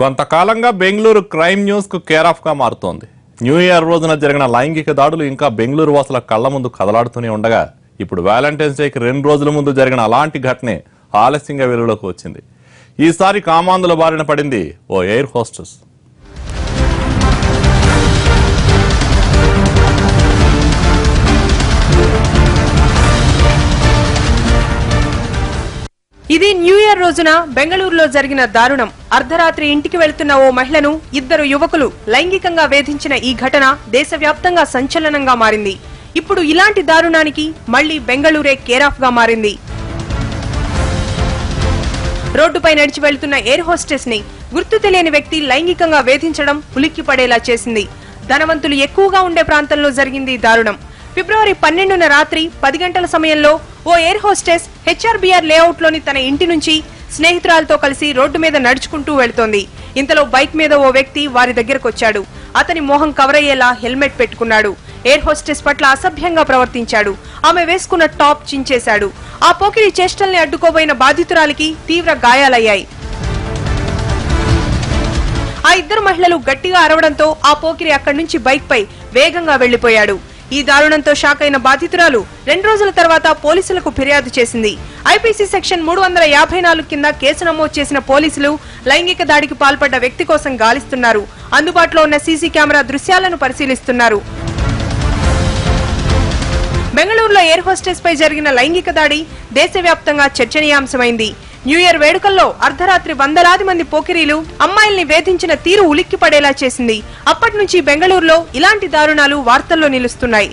కొంతకాలంగా బెంగళూరు క్రైమ్ న్యూస్కు కేరాఫ్గా మారుతోంది. న్యూ ఇయర్ రోజున జరిగిన లైంగిక దాడులు ఇంకా బెంగళూరు వాసుల కళ్ళ ముందు కదలాడుతూనే ఉండగా ఇప్పుడు వ్యాలంటైన్స్ డేకి రెండు రోజుల ముందు జరిగిన అలాంటి ఘటనే ఆలస్యంగా వెలుగులోకి వచ్చింది. ఈసారి కామాందుల బారిన పడింది ఓ ఎయిర్ హోస్టెస్. ఇది న్యూ ఇయర్ రోజున బెంగళూరులో జరిగిన దారుణం. అర్ధరాత్రి ఇంటికి వెళ్తున్న ఓ మహిళను ఇద్దరు యువకులు లైంగికంగా వేధించిన ఈ ఘటన దేశవ్యాప్తంగా సంచలనంగా మారింది. ఇప్పుడు ఇలాంటి దారుణానికి మళ్ళీ బెంగళూరే కేరాఫ్గా మారింది. రోడ్డుపై నడిచి వెళ్తున్న ఎయిర్ హోస్టెస్ని గుర్తు తెలియని వ్యక్తి లైంగికంగా వేధించడం ఉలిక్కిపడేలా చేసింది. ధనవంతులు ఎక్కువగా ఉండే ప్రాంతంలో జరిగింది దారుణం. ఫిబ్రవరి పన్నెండున రాత్రి పది గంటల సమయంలో ఓ ఎయిర్ హోస్టెస్ హెచ్ఆర్బీఆర్ లేఅవుట్లోని తన ఇంటి నుంచి స్నేహితురాలతో కలిసి రోడ్డు మీద నడుచుకుంటూ వెళుతోంది. ఇంతలో బైక్ మీద ఓ వ్యక్తి వారి దగ్గరకొచ్చాడు అతని మోహం కవర్ అయ్యేలా హెల్మెట్ పెట్టుకున్నాడు. ఎయిర్ హోస్టెస్ పట్ల అసభ్యంగా ప్రవర్తించాడు. ఆమె వేసుకున్న టాప్ చించేశాడు. ఆ పోకిరి చేష్టల్ని అడ్డుకోబోయిన బాధితురాలికి తీవ్ర గాయాలయ్యాయి. ఆ ఇద్దరు మహిళలు గట్టిగా అరవడంతో ఆ పోకిరి అక్కడి నుంచి బైక్పై వేగంగా వెళ్ళిపోయాడు ఈ దారుణంతో షాక్ అయిన బాధితురాలు రెండు రోజుల తర్వాత పోలీసులకు ఫిర్యాదు చేసింది. ఐపీసీ సెక్షన్ మూడు వందల యాభై నాలుగు కింద కేసు నమోదు చేసిన పోలీసులు లైంగిక దాడికి పాల్పడ్డ వ్యక్తి కోసం గాలిస్తున్నారు. అందుబాటులో ఉన్న సీసీ కెమెరా దృశ్యాలను పరిశీలిస్తున్నారు. బెంగళూరులో ఎయిర్ హోస్టెస్ పై జరిగిన లైంగిక దాడి దేశవ్యాప్తంగా చర్చనీయాంశమైంది. న్యూ ఇయర్ వేడుకల్లో అర్ధరాత్రి వందలాది మంది పోకిరీలు అమ్మాయిల్ని వేధించిన తీరు ఉలిక్కిపడేలా చేసింది. అప్పటి నుంచి బెంగళూరులో ఇలాంటి దారుణాలు వార్తల్లో నిలుస్తున్నాయి.